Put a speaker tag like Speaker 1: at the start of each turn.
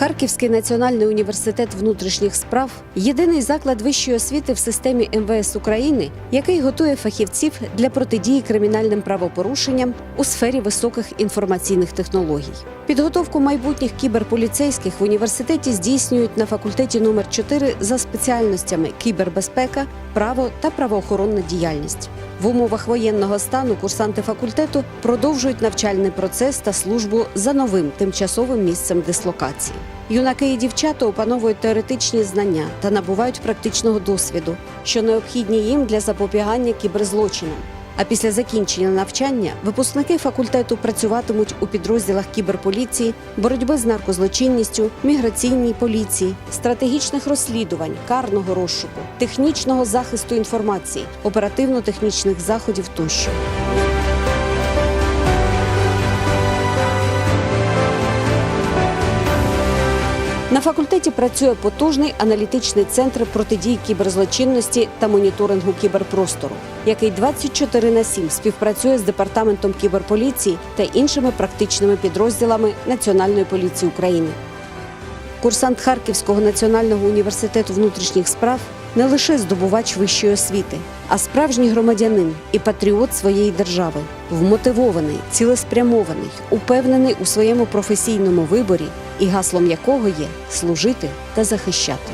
Speaker 1: Харківський національний університет внутрішніх справ єдиний заклад вищої освіти в системі МВС України, який готує фахівців для протидії кримінальним правопорушенням у сфері високих інформаційних технологій. Підготовку майбутніх кіберполіцейських в університеті здійснюють на факультеті номер 4 за спеціальностями кібербезпека, право та правоохоронна діяльність. В умовах воєнного стану курсанти факультету продовжують навчальний процес та службу за новим тимчасовим місцем дислокації. Юнаки і дівчата опановують теоретичні знання та набувають практичного досвіду, що необхідні їм для запобігання кіберзлочинам. А після закінчення навчання випускники факультету працюватимуть у підрозділах кіберполіції, боротьби з наркозлочинністю, міграційній поліції, стратегічних розслідувань, карного розшуку, технічного захисту інформації, оперативно-технічних заходів тощо. На факультеті працює потужний аналітичний центр протидії кіберзлочинності та моніторингу кіберпростору, який 24 на 7 співпрацює з департаментом кіберполіції та іншими практичними підрозділами Національної поліції України. Курсант Харківського національного університету внутрішніх справ не лише здобувач вищої освіти, а справжній громадянин і патріот своєї держави, вмотивований, цілеспрямований, упевнений у своєму професійному виборі, і гаслом якого є служити та захищати.